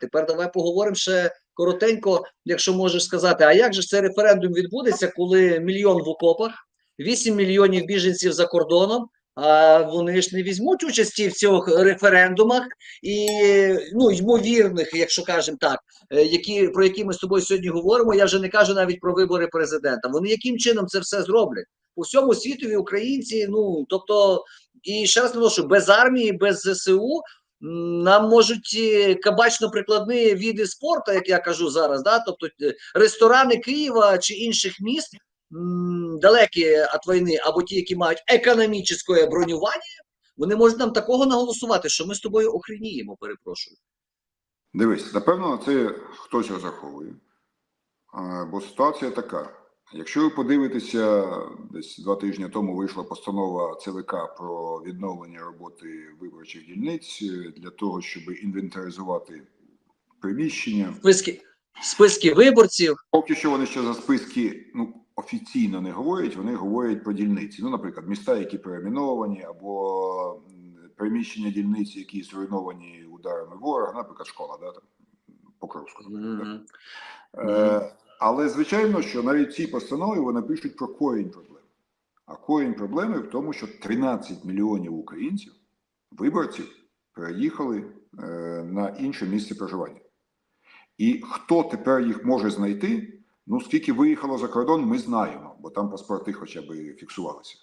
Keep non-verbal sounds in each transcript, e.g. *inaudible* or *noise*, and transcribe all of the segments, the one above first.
Тепер давай поговоримо ще коротенько, якщо можеш сказати, а як же цей референдум відбудеться, коли мільйон в окопах, 8 мільйонів біженців за кордоном, а вони ж не візьмуть участі в цих референдумах і ну ймовірних, якщо кажемо так, е, які про які ми з тобою сьогодні говоримо. Я вже не кажу навіть про вибори президента. Вони яким чином це все зроблять? У всьому світові українці, ну тобто, і ще раз наголошую, без армії, без ЗСУ нам можуть е, кабачно-прикладні види спорту, як я кажу зараз, да? тобто е, ресторани Києва чи інших міст далекі від війни, або ті, які мають економічне бронювання, вони можуть нам такого наголосувати, що ми з тобою охреніємо, перепрошую. Дивись, напевно, це хтось розраховує. Бо ситуація така. Якщо ви подивитеся, десь два тижні тому вийшла постанова ЦВК про відновлення роботи виборчих дільниць е, для того, щоб інвентаризувати приміщення. Списки, списки виборців. Поки що вони ще за списки ну, офіційно не говорять, вони говорять про дільниці. Ну, наприклад, міста, які перейменовані, або приміщення дільниці, які зруйновані ударами ворога, наприклад, школа, да, там, Покровську. наприклад, да. Мгм. Е, але звичайно, що навіть ці постанови вони пишуть про корінь проблеми. А корінь проблеми в тому, що 13 мільйонів українців, виборців, переїхали е, на інше місце проживання. І хто тепер їх може знайти? Ну, скільки виїхало за кордон, ми знаємо, бо там паспорти хоча б фіксувалися.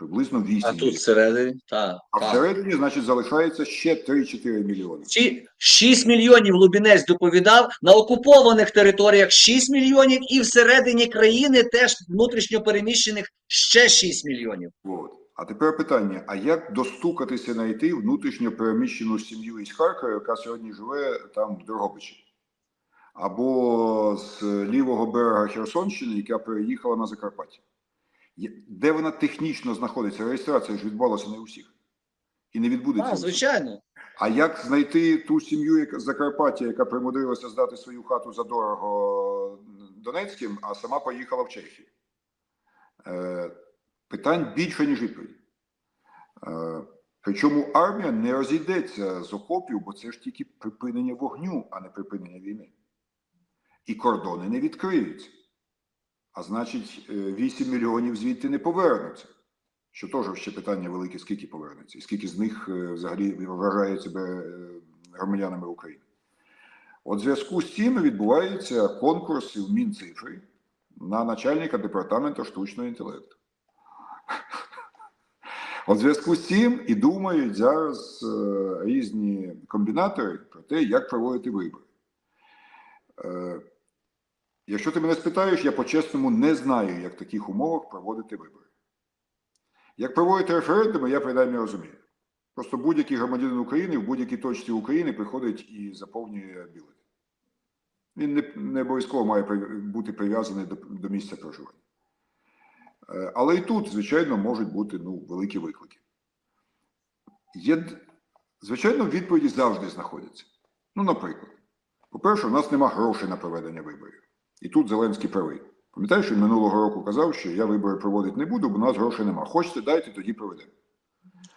Приблизно 8 А тут всередині, так. А так. всередині, значить, залишається ще 3-4 мільйони. Ці 6 мільйонів Лубінець доповідав на окупованих територіях 6 мільйонів, і всередині країни теж внутрішньо переміщених ще 6 мільйонів. От. А тепер питання: а як достукатися знайти внутрішньо переміщену сім'ю із Харкова, яка сьогодні живе там в Дрогобичі? Або з лівого берега Херсонщини, яка переїхала на Закарпаття? Де вона технічно знаходиться? Реєстрація ж відбулася не у всіх. І не відбудеться. А, звичайно. А як знайти ту сім'ю яка- Закарпаття, яка примудрилася здати свою хату за дорого Донецьким, а сама поїхала в Чехію? Е, питань більше, ніж відповідь. Е, причому армія не розійдеться з окопів, бо це ж тільки припинення вогню, а не припинення війни. І кордони не відкриються. А значить, е, 8 мільйонів звідти не повернуться. Що теж ще питання велике, скільки повернеться, і скільки з них е, взагалі вважають себе е, громадянами України. От в зв'язку з цим відбувається конкурс в Мінцифри на начальника департаменту штучного інтелекту. От в зв'язку з цим і думають зараз е, різні комбінатори про те, як проводити вибори. Якщо ти мене спитаєш, я по-чесному не знаю, як в таких умовах проводити вибори. Як проводити референдуми, я принаймні розумію. Просто будь-який громадянин України в будь-якій точці України приходить і заповнює бюлетень. Він не, не обов'язково має бути прив'язаний до, до місця проживання. Е, Але і тут, звичайно, можуть бути ну, великі виклики. Є, звичайно, відповіді завжди знаходяться. Ну, наприклад, по-перше, у нас нема грошей на проведення виборів. І тут Зеленський правий. Пам'ятаєш, він минулого року казав, що я вибори проводити не буду, бо у нас грошей нема. Хочете, дайте, тоді проведемо.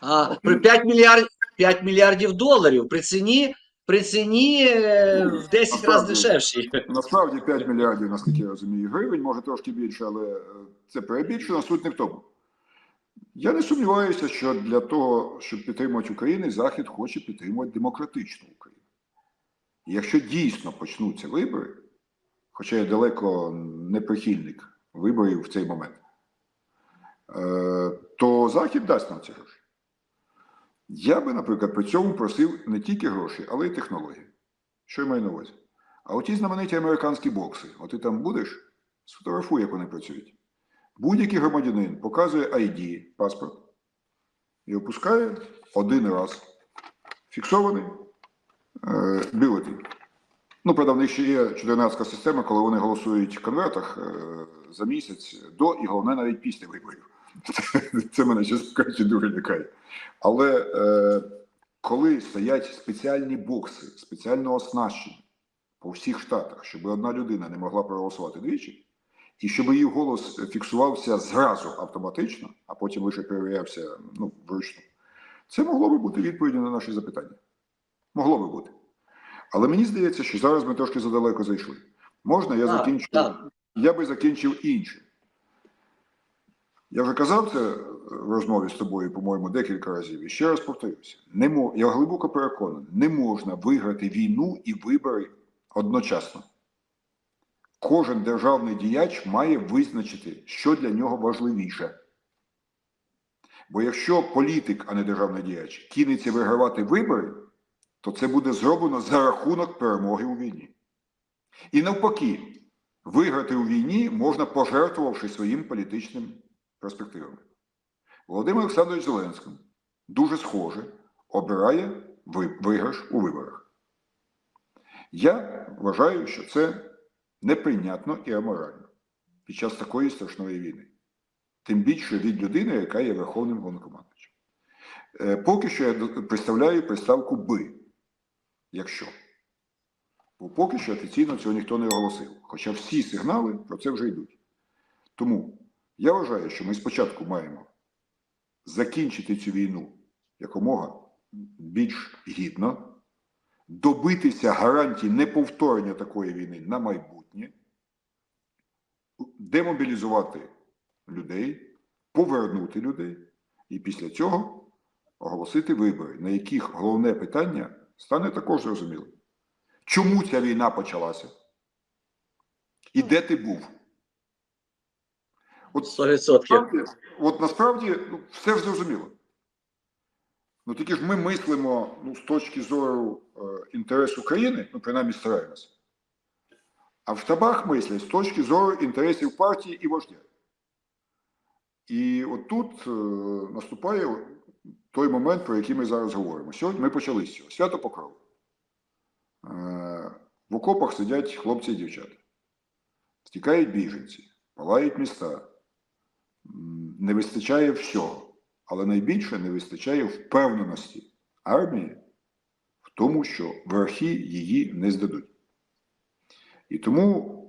А при 5 мільярдів 5 мільярдів доларів при ціні при ціні е, в 10 разів дешевші. Насправді 5 мільярдів, наскільки я розумію, гривень, може трошки більше, але е, це перебільшено, суть не в тому. Я не сумніваюся, що для того, щоб підтримувати Україну, Захід хоче підтримувати демократичну Україну. І якщо дійсно почнуться вибори, хоча я далеко не прихильник виборів в цей момент, е, то Захід дасть нам ці гроші. Я би, наприклад, при цьому просив не тільки гроші, але й технології. Що я маю на увазі? А оті знамениті американські бокси, от ти там будеш, сфотографуй, як вони працюють. Будь-який громадянин показує ID, паспорт, і опускає один раз фіксований е, бюлетень. Ну, правда, в ще є чудернацька система, коли вони голосують в конвертах е, за місяць до і головне навіть після виборів. *laughs* Це, мене чесно кажучи, дуже лякає. Але е, коли стоять спеціальні бокси, спеціально оснащені по всіх штатах, щоб одна людина не могла проголосувати двічі, і щоб її голос фіксувався зразу автоматично, а потім лише перевірявся ну, вручну, це могло би бути відповіддю на наші запитання. Могло би бути. Але мені здається, що зараз ми трошки задалеко зайшли. Можна я Так, закінчу? так. Я би закінчив інше. Я вже казав це в розмові з тобою, по-моєму, декілька разів. І ще раз повторюся: не мо... я глибоко переконаний, не можна виграти війну і вибори одночасно. Кожен державний діяч має визначити, що для нього важливіше. Бо якщо політик, а не державний діяч, кинеться вигравати вибори, то це буде зроблено за рахунок перемоги у війні. І навпаки, виграти у війні можна пожертвувавши своїм політичним перспективами. Володимир Олександрович Зеленський дуже схоже обирає виграш у виборах. Я вважаю, що це неприйнятно і аморально під час такої страшної війни. Тим більше від людини, яка є верховним головнокомандуючим. Е, Поки що я представляю приставку би, якщо. Бо поки що офіційно цього ніхто не оголосив. Хоча всі сигнали про це вже йдуть. Тому я вважаю, що ми спочатку маємо закінчити цю війну якомога більш гідно, добитися гарантій неповторення такої війни на майбутнє, демобілізувати людей, повернути людей, і після цього оголосити вибори, на яких головне питання стане також зрозумілим. Чому ця війна почалася? І де ти був? От 100%. насправді, от насправді ну, все ж зрозуміло. Ну тільки ж ми мислимо ну, з точки зору е, інтересу країни, ну принаймні стараємося. А в штабах мислять з точки зору інтересів партії і вождя. І от тут е, наступає той момент, про який ми зараз говоримо. Сьогодні ми почали з цього. Свято Покров. Е, в окопах сидять хлопці і дівчата. Втікають біженці, палають міста. Не вистачає всього. Але найбільше не вистачає впевненості армії в тому, що верхи її не здадуть. І тому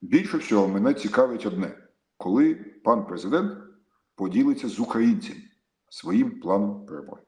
більше всього мене цікавить одне, коли пан президент поділиться з українцями своїм планом перемоги.